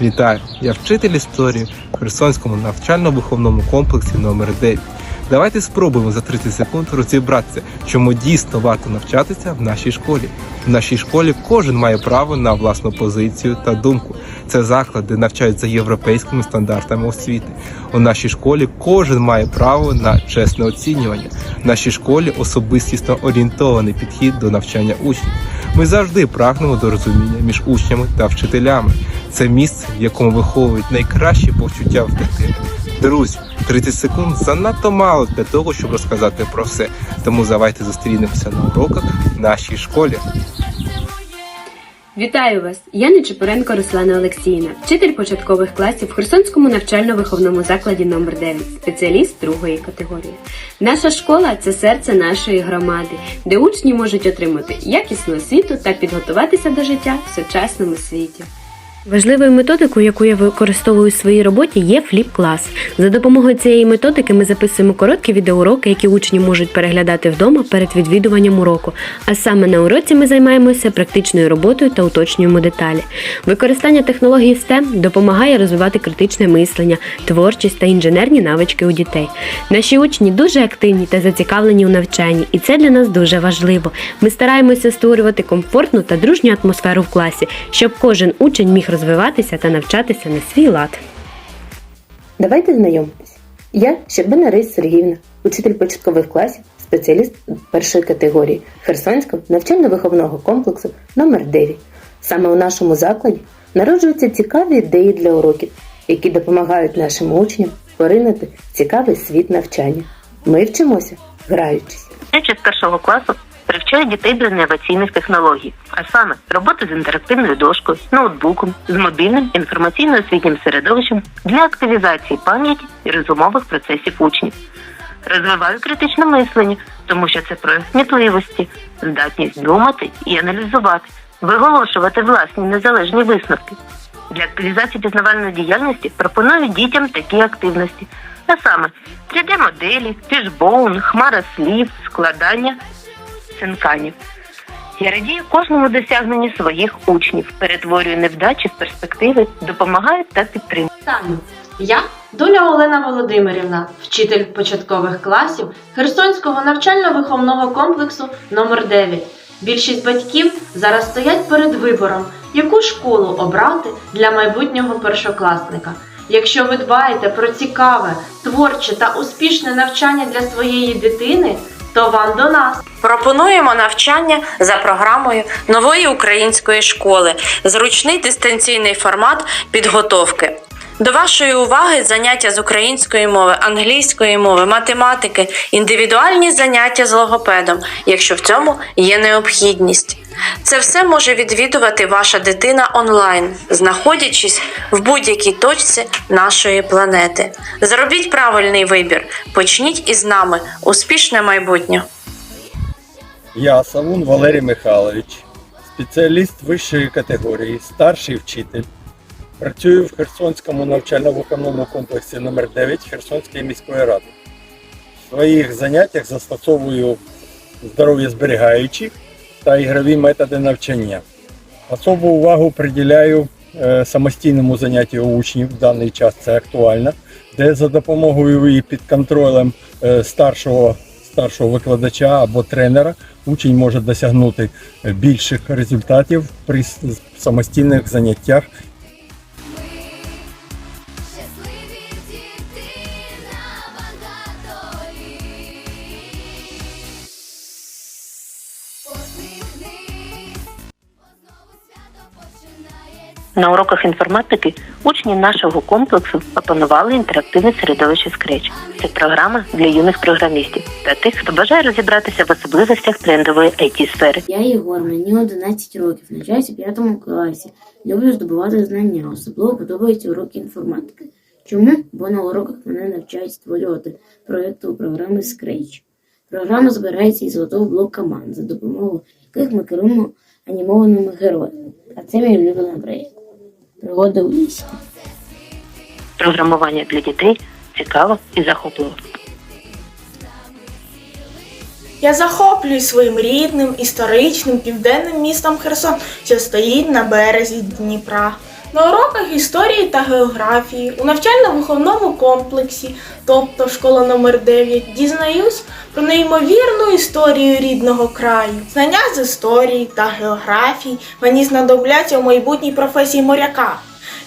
Вітаю! Я вчитель історії в Херсонському навчально-виховному комплексі номер 9 Давайте спробуємо за 30 секунд розібратися, чому дійсно варто навчатися в нашій школі. В нашій школі кожен має право на власну позицію та думку. Це заклад, де навчають за європейськими стандартами освіти. У нашій школі кожен має право на чесне оцінювання. В нашій школі особистісно орієнтований підхід до навчання учнів. Ми завжди прагнемо до розуміння між учнями та вчителями. Це місце, в якому виховують найкращі почуття в дитини. Друзі, 30 секунд занадто мало для того, щоб розказати про все. Тому давайте зустрінемося на уроках в нашій школі. Вітаю вас! Я Нечепоренко Руслана Олексіївна, вчитель початкових класів в Херсонському навчально-виховному закладі номер 9 спеціаліст другої категорії. Наша школа це серце нашої громади, де учні можуть отримати якісну освіту та підготуватися до життя в сучасному світі. Важливою методикою, яку я використовую у своїй роботі, є фліп-клас. За допомогою цієї методики ми записуємо короткі відеоуроки, які учні можуть переглядати вдома перед відвідуванням уроку. А саме на уроці ми займаємося практичною роботою та уточнюємо деталі. Використання технології STEM допомагає розвивати критичне мислення, творчість та інженерні навички у дітей. Наші учні дуже активні та зацікавлені у навчанні, і це для нас дуже важливо. Ми стараємося створювати комфортну та дружню атмосферу в класі, щоб кожен учень міг розвиватися та навчатися на свій лад. Давайте знайомитись. Я Щербина Рись Сергіївна, учитель початкових класів, спеціаліст першої категорії Херсонського навчально-виховного комплексу номер 9 Саме у нашому закладі народжуються цікаві ідеї для уроків, які допомагають нашим учням поринути цікавий світ навчання. Ми вчимося, граючись. Вчитель з першого класу привчає дітей до інноваційних технологій, а саме роботи з інтерактивною дошкою, ноутбуком, з мобільним інформаційно-освітнім середовищем для активізації пам'яті і розумових процесів учнів. Розвиваю критичне мислення, тому що це про смітливості, здатність думати і аналізувати, виголошувати власні незалежні висновки. Для активізації пізнавальної діяльності пропоную дітям такі активності, а саме 3D-моделі, фішбоун, хмара слів, складання цинканів. Я радію кожному досягненню своїх учнів, перетворюю невдачі в перспективи, допомагаю та підтримую. Я Дуля Олена Володимирівна, вчитель початкових класів Херсонського навчально-виховного комплексу номер 9 Більшість батьків зараз стоять перед вибором, яку школу обрати для майбутнього першокласника. Якщо ви дбаєте про цікаве, творче та успішне навчання для своєї дитини, то вам до нас. Пропонуємо навчання за програмою нової української школи, зручний дистанційний формат підготовки. До вашої уваги заняття з української мови, англійської мови, математики, індивідуальні заняття з логопедом, якщо в цьому є необхідність. Це все може відвідувати ваша дитина онлайн, знаходячись в будь-якій точці нашої планети. Зробіть правильний вибір. Почніть із нами успішне майбутнє. Я Савун Валерій Михайлович, спеціаліст вищої категорії, старший вчитель. Працюю в Херсонському навчально-виховному комплексі номер 9 Херсонської міської ради. В своїх заняттях застосовую здоров'я зберігаючі та ігрові методи навчання. Особу увагу приділяю е, самостійному заняттю учнів в даний час це актуально, де за допомогою і під контролем е, старшого, старшого викладача або тренера учень може досягнути більших результатів при самостійних заняттях На уроках інформатики учні нашого комплексу опанували інтерактивне середовище Scratch. Це програма для юних програмістів та тих, хто бажає розібратися в особливостях трендової it сфери Я Єгор, мені 11 років, навчаюся в 5 класі. Люблю здобувати знання, особливо подобаються уроки інформатики. Чому? Бо на уроках мене навчають створювати проєкти у програмі Scratch. Програма збирається із готових блок команд, за допомогою яких ми керуємо анімованими героями. А це мій улюблений проєкт. Пригоди у лісі. Програмування для дітей цікаво і захопливо. Я захоплююсь своїм рідним історичним південним містом Херсон, що стоїть на березі Дніпра. На уроках історії та географії у навчально-виховному комплексі, тобто школа номер 9 дізнаюсь про неймовірну історію рідного краю. Знання з історії та географії мені знадобляться у майбутній професії моряка.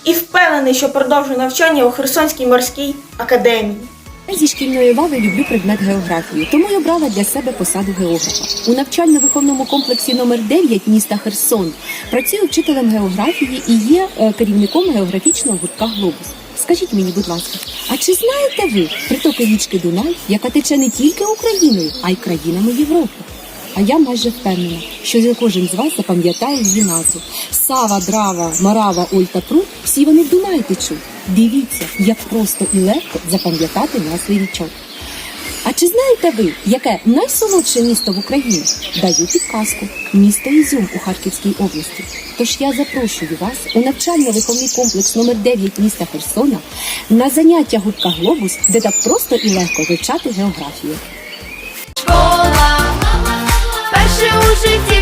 І впевнений, що продовжу навчання у Херсонській морській академії. Зі шкільної лави люблю предмет географії, тому й обрала для себе посаду географа. У навчально-виховному комплексі номер 9 міста Херсон працюю вчителем географії і є е, керівником географічного гуртка Глобус. Скажіть мені, будь ласка, а чи знаєте ви притоки річки Дунай, яка тече не тільки Україною, а й країнами Європи? А я майже впевнена, що кожен з вас запам'ятає її назву. Сава, Драва, Марава, Оль та Прут – всі вони в Дунай течуть. Дивіться, як просто і легко запам'ятати назви річок. А чи знаєте ви, яке найсолодше місто в Україні? Даю підказку місто Ізюм у Харківській області. Тож я запрошую вас у навчально-виховний комплекс номер 9 міста Херсона на заняття гуртка Глобус, де так просто і легко вивчати географію. Школа, перше у житті.